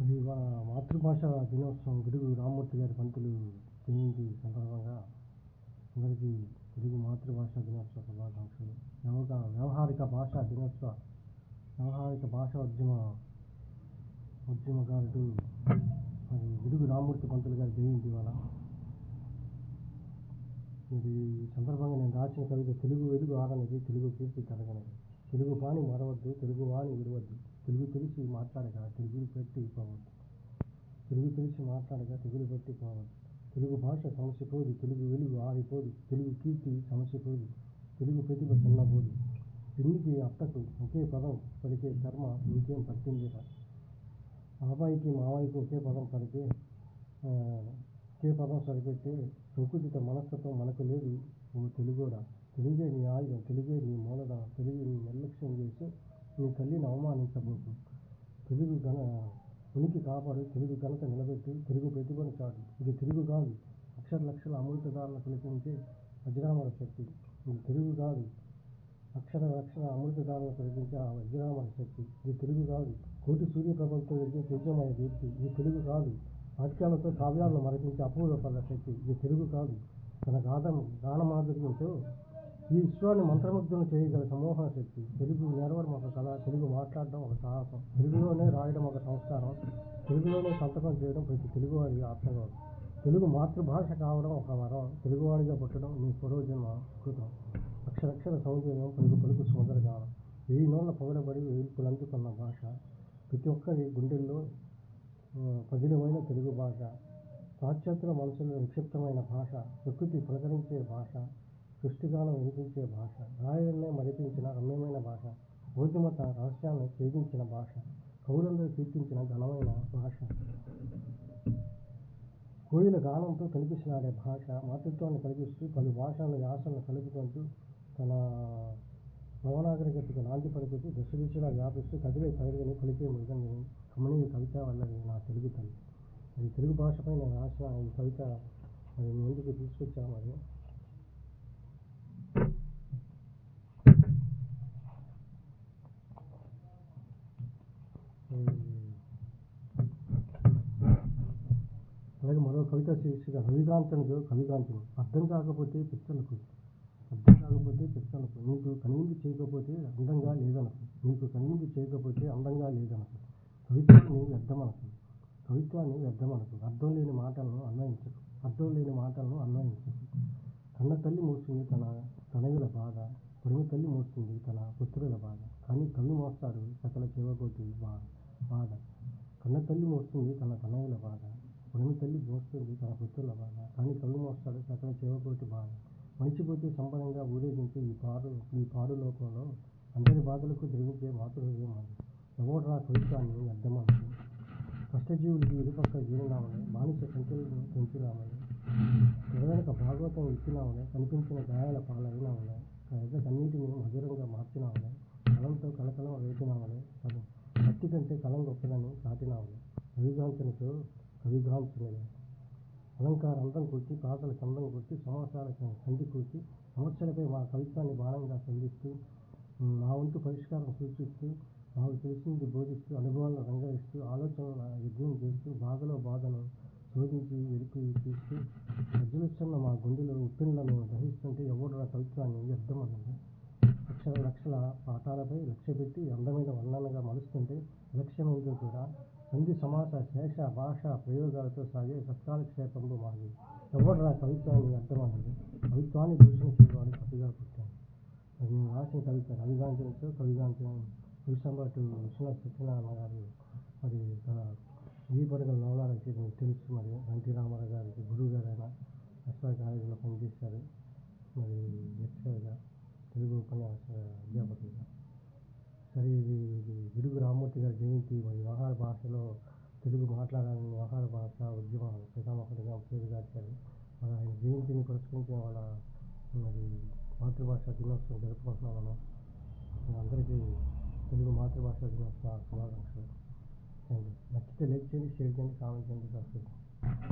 మరి ఇవాళ మాతృభాష దినోత్సవం గిడుగు రామ్మూర్తి గారి పంతులు జయంతి సందర్భంగా అందరికీ తెలుగు మాతృభాష దినోత్సవ శుభాకాంక్షలు. వ్యవహ వ్యవహారిక భాష దినోత్సవ వ్యవహారిక భాష ఉద్యమ ఉద్యమకారుడు మరి గిడుగు రామ్మూర్తి పంతులు గారి జయంతి ఇవాళ. ఇది సందర్భంగా నేను రాసిన కవిత తెలుగు వెలుగు ఆడనిది తెలుగు కీర్తి కలగనది. తెలుగు బాణి మరవద్దు తెలుగు వాణి విడవద్దు. తెలుగు తెలిసి మాట్లాడగా తెలుగులు పెట్టి పోవద్దు. తెలుగు తెలిసి మాట్లాడగా తెలుగు పెట్టి పోవద్దు. తెలుగు భాష సమసిపోదు తెలుగు వెలుగు ఆరిపోదు తెలుగు కీర్తి సమసిపోదు తెలుగు ప్రతిభ చిన్నబోదు. పిండికి అత్తకు ఒకే పదం పలికే కర్మ ఇంకేం పట్టిందిరా బాబాయికి మావాయికి ఒకే పదం పలికే ఒకే పదం సరిపెట్టే ప్రకృతిత మనస్తత్వం మనకు లేదు ఓ తెలుగోడా. తెలుగే నీ ఆయుధం తెలుగే నీ మూలధనం తెలుగు నీ నిర్లక్ష్యం చేసి నీ తల్లిని అవమానించబోకు. తెలుగు ఘన ఉనికి కాపాడు తెలుగు ఘనత నిలబెట్టి తెలుగు ప్రతిభను చాటు. ఇది తెలుగు కాదు అక్షర లక్షల అమృతధారలు కలిపించే వజ్రామర శక్తి. ఇది తెలుగు కాదు అక్షర లక్షల అమృతధారలు కలిపించే ఆ వజ్రామర శక్తి. ఇది తెలుగు కాదు కోటి సూర్యప్రభలతో ఎదిగే తేజమయ దీప్తి. ఇది తెలుగు కాదు వాక్యాలతో కావ్యాలను మరపించే అపూర్వ శక్తి. ఇది తెలుగు కాదు తన గాథం గానమాధుర్యంతో ఈ విశ్వాన్ని మంత్రముగ్ధులను చేయగల సమూహ శక్తి. తెలుగు నేర్వడం ఒక కళ తెలుగు మాట్లాడడం ఒక సాహసం. తెలుగులోనే రాయడం ఒక సంస్కారం. తెలుగులోనే సంతకం చేయడం ప్రతి తెలుగువారి ఆత్మగౌరవం తెలుగు మాతృభాష కావడం ఒక వరం. తెలుగువాడిగా పుట్టడం మీ పూర్వజన్మ కృతం అక్షరక్షర సౌందర్యం పలుకు పలుకు సుమధురగానం వెయ్యి నోళ్ళ పొగడబడి వేల్పులందుకున్న భాష. ప్రతి ఒక్కరి గుండెల్లో పదిలమైన తెలుగు భాష. పాశ్చాత్య మనసులో నిక్షిప్తమైన భాష. ప్రకృతి ప్రకరించే భాష. సృష్టిగానం వినిపించే భాష రాయలనే మరిపించిన రమ్యమైన భాష బౌద్ధమత రహస్యాన్ని ఛేదించిన భాష కవులందరూ కీర్తించిన ఘనమైన భాష. కోయిల గానంతో కనిపిస్తున్నాడే భాష మాతృత్వాన్ని కలిగిస్తూ పలు భాషలను యాసలను కలుపుకుంటూ తన నవనాగరికతకు నాంది పలుకుతూ దశ దిశలా వ్యాపిస్తూ కదిలే కదిలిని పలికే మృదంగిని కమనీయ కవిత వల్లది నా తెలుగు తల్లి. అది తెలుగు భాషపై నేను రాసిన ఈ కవిత మరి ముందుకు తీసుకొచ్చా మరి. అలాగే మరో కవిత శీర్షిక రవికాంతనుడు కవికాంతుడు. అర్థం కాకపోతే పిచ్చలకు అర్థం కాకపోతే పిచ్చలకు నీకు కనివిందు చేయకపోతే అందంగా లేదనకు. నీకు కనివిందు చేయకపోతే అందంగా లేదనకు. కవిత్వాన్ని వ్యర్థమనకు. కవిత్వాన్ని వ్యర్థమనకు. అర్థం లేని మాటలను అన్వయించకు. అర్థం లేని మాటలను అన్వయించకు. కన్న తల్లి మోస్తుంది తన తనయుల బాధ. పొరుగు తల్లి మోస్తుంది తన పుత్రుల బాధ. కానీ కవి మోస్తారు సకల చెవకోటి బాధ బాధ. కన్న తల్లి మోస్తుంది తన తనయుల బాధ. ప్రేమ తల్లి మోస్తుంది తన పుత్రుల బాధ కానీ కళ్ళు మోస్తాడు సకల చెవకోటి బాధ. మనిషిపోతే సంబరంగా ఊరేగించే ఈ పాడు ఈ పాడు లోకంలో అందరి బాధలకు ద్రవించే మాతృహృదయం అది. ఎవడ్రా కవిత్వాన్ని వ్యర్థమని కష్టజీవులకి ఇరుపక్క జీవనామని బానిస సంఖ్యలను పెంచుదామని. ఎవరైనా భాగవతం ఇచ్చినామని కనిపించిన గాయాల పాలైనామని. ఎద కన్నీటిని మధురంగా మార్చినామని. కలంతో కలకలం వేసినామని. కలం కత్తి కంటే కలం గొప్పదని చాటినామని. కవిగాంచనతో కవిగాంచనలే అలంకార అందం కూర్చి పాటల చందం కూర్చి సమాచార కంటి కూర్చి సమస్యలపై మా కవిత్వాన్ని బాణంగా సంధిస్తూ మా వంతు పరిష్కారం సూచిస్తూ మాకు తెలిసింది బోధిస్తూ అనుభవాలను రంగరిస్తూ ఆలోచనల యజ్ఞం చేస్తూ బాధలో బాధను శోధించి వెలికి తీస్తూ అర్జునిస్తున్న మా గుండెలో ఉప్పిన్లను దహిస్తుంటే ఎవడు కవిత్వాన్ని వ్యర్థమన్నది లక్షల లక్షల పాఠాలపై లక్ష్య పెట్టి అందమైన వర్ణనగా మలుస్తుంటే లక్ష్యమైందో కూడా సంధి సమాస శేష భాష ప్రయోగాలతో సాగే సత్కాలక్షేపంలో మాది. ఎవడు కవిత్వాన్ని అర్థమన్నది కవిత్వాన్ని దూషణ చేయవాడు కవిగా పుట్టాను. అది నేను రాసిన కవిత రవిగాంచనతో కవిగాంచనం పురుషంబాటు విశ్వనాథ సత్యనారాయణ గారు మరి తన ఈ పడగల నవలాలకి మీకు తెలుసు. మరి ఎన్టీ రామారావు గారికి గురువు గారైన ఎస్ఆర్ కాలేజీలో పనిచేశారు. మరి లెక్చరర్గా తెలుగు ఉపన్యాస అధ్యాపకులుగా సరే ఇది ఇది గిడుగు రామ్మూర్తి గారి జయంతి మరి వ్యవహార భాషలో తెలుగు మాట్లాడాలని వ్యవహార భాష ఉద్యమ పితామహుడిగా పేరుగార్చారు మరి ఆయన జయంతిని పురస్కరించి వాళ్ళ మరి మాతృభాష దినోత్సవం జరుపుకుంటున్నాం మనం. అందరికీ తెలుగు మాతృభాష దినోత్సవ శుభాకాంక్షలు. థ్యాంక్ యూ నచ్చితే లైక్ చేయండి షేర్ చేయండి కామెంట్ చేయండి. సబ్స్క్రైబ్